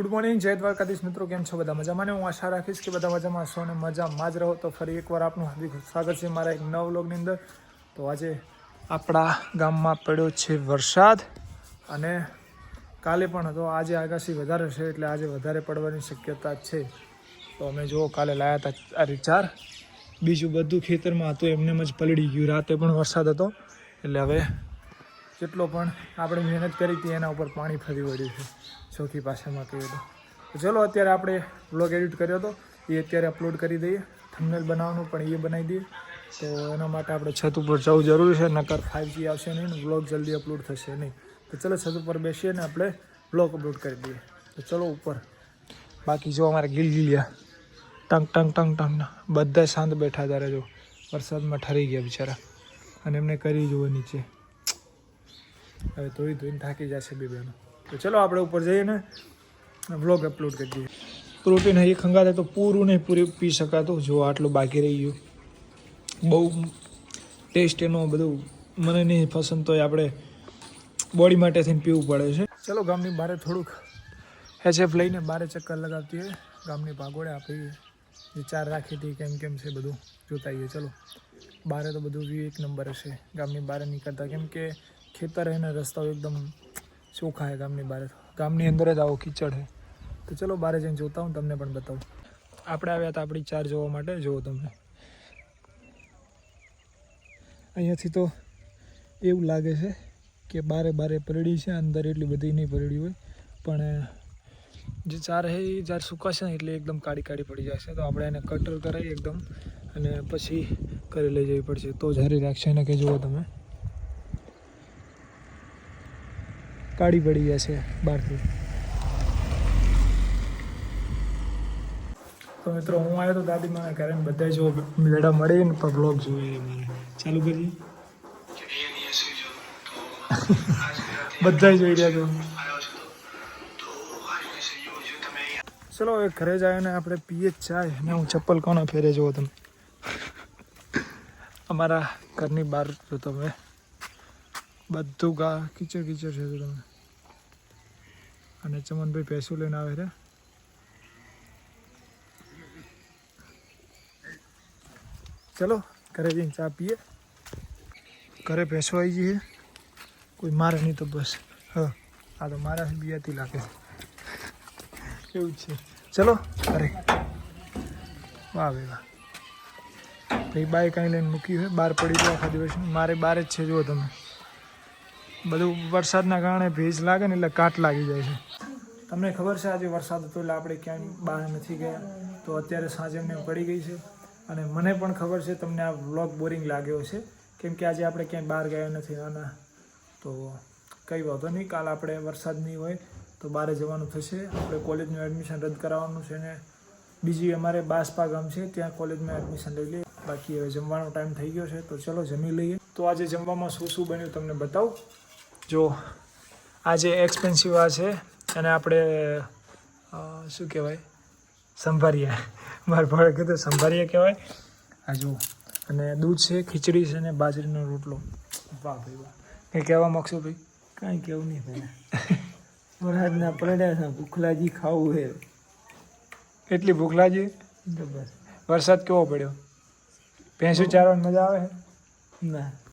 Good morning જય દ્વારકાધીશ મિત્રો, કેમ છો બધા મજામાં? ને હું આશા રાખીશ કે બધા મજામાં છો અને મજામાં જ રહો. તો ફરી એકવાર આપનું હાર્દિક સ્વાગત છે મારા એક નવ વ્લોગની અંદર. તો આજે આપણા ગામમાં પડ્યો છે વરસાદ અને કાલે પણ હતો. આજે આગાશી વધારે છે એટલે આજે વધારે પડવાની શક્યતા છે. તો અમે જો કાલે લાયા હતા આ ચાર બીજું બધું ખેતરમાં હતું, એમને જ પલળી ગયું. રાતે પણ વરસાદ હતો. એટલે હવે જેટલો પણ આપણે મહેનત કરી હતી એના ઉપર પાણી ફરી વળ્યું છે. સૌથી પાછળમાં કહીએ તો ચલો, અત્યારે આપણે વ્લોગ એડિટ કર્યો હતો. એ અત્યારે અપલોડ કરી દઈએ. થંબનેલ બનાવવાનું પણ એ બનાવી દઈએ. તો એના માટે આપણે છત ઉપર જવું જરૂરી છે, નકર ફાઇવજી આવશે નહીં બ્લોગ જલ્દી અપલોડ થશે નહીં. તો ચલો, છત ઉપર બેસીએ ને આપણે વ્લોગ અપલોડ કરી દઈએ. તો ચલો, ઉપર. બાકી જો અમારે ગીલગીલિયા ટંગ ટંગ ટંગ ટંગ. બધા શાંત બેઠા ત્યારે જો. વરસાદમાં ઠરી ગયા બિચારા. અને એમને કરી જુઓ નીચે. હવે ધોઈ ધોઈને થાકી જશે બે બહેનો તો ચલો આપણે ઉપર જઈએ ને વ્લોગ અપલોડ કરી દઈએ. પ્રોટીન હજી ખંગાતે તો પૂરું નહીં પૂરી પી શકાતું. જો આટલું બાકી રહી ગયું. બહુ ટેસ્ટ એનો બધું મને નહીં પસંદ તો આપણે બોડી માટે થઈને પીવું પડે છે. ચલો ગામની બહાર થોડુંક એચએફ લઈને બારે ચક્કર લગાવતી હોય. ગામની ભાગોળે આપી જે ચાર રાખી હતી કેમ કેમ છે બધું જોતા આવીએ. ચલો બારે તો બધું વ્યૂ એક નંબર હશે. ગામની બહાર નીકળતા કેમ કે ખેતર હે ને, રસ્તાઓ એકદમ ચોખ્ખા હે ગામની બહાર. ગામની અંદર જ આવો કીચડ છે તો ચલો બહાર જઈને જોતા હું, તમને પણ બતાવું. આપણે આવ્યા હતા આપણી ચાર જોવા માટે. જુઓ તમે અહીંયાથી તો એવું લાગે છે કે બારે બારે પરડી છે, અંદર એટલી બધી નહીં પરડી હોય. પણ જે ચાર છે એ જ્યારે સુકાશે ને, એટલે એકદમ કાળી કાળી પડી જશે તો આપણે એને કટર કરાવી એકદમ અને પછી કરી લઈ જવી પડશે. તો જારી રાખશે એને કે જુઓ તમે. કાળી પડી જશે બહારથી. તો મિત્રો, હું આવ્યો તો દાદી મારા ઘરે બધા જો મેળા મળે ને બ્લોગ જોઈએ ચાલુ કરીએ. બધા જોઈ રહ્યા છો. ચલો, હવે ઘરે જાય ને આપણે પીએ જ ચાય ને હું ચપ્પલ કોના ફેરે જુઓ તમે. અમારા ઘરની બહાર જો તમે. બધું ગા કિચડ કીચડ છે તમે. અને ચમનભાઈ પૈસું લઈને આવે છે. ચલો, ઘરે જઈને ચા પીએ. ઘરે ભેંસો આવી જઈએ કોઈ મારે નહીં તો બસ. હા, આ તો મારા બિયાતી લાગે એવું છે. ચલો, ઘરે. વાહ ભાઈ વાહ. ભાઈ બાઈક અહીં લઈને મૂકી હોય બહાર પડી ગયો આખા દિવસ મારે બહાર જ છે, જુઓ તમે. બધું વરસાદના કારણે ભેજ લાગે ને એટલે કાટ લાગી જાય છે. તમને ખબર છે આજે વરસાદ હતો એટલે આપણે ક્યાંય બહાર નથી ગયા. તો અત્યારે સાંજે અમને પડી ગઈ છે. અને મને પણ ખબર છે તમને આ વ્લોગ બોરિંગ લાગ્યો છે કેમ કે આજે આપણે ક્યાંય બહાર ગયા નથી. અને તો કંઈ વાંધો નહીં. કાલ આપણે વરસાદ નહીં હોય તો બહાર જવાનું થશે. આપણે કોલેજનું એડમિશન રદ કરાવવાનું છે ને બીજી અમારે બાસપા ગામ છે. ત્યાં કોલેજમાં એડમિશન લઈ લઈએ. બાકી હવે જમવાનો ટાઈમ થઈ ગયો છે. તો ચલો જમી લઈએ. તો આજે જમવામાં શું શું બન્યું તમને બતાવું? જો, આજે એક્સપેન્સિવ આ છે. અને આપણે શું કહેવાય? સંભારિયા. મારા ભાડે કીધું સંભારિયા કહેવાય. આ જુઓ. અને દૂધ છે ખીચડી છે અને બાજરીનો રોટલો. વાહ ભાઈ વાહ. કંઈ કહેવા માગશો ભાઈ? કાંઈ કેવું નહીં ભાઈ. વરસાદના પડ્યા છે ભૂખલાજી ખાવું છે. એટલી ભૂખલાજી? બસ. વરસાદ કેવો પડ્યો? ભેંસું ચારવાની મજા આવે ના.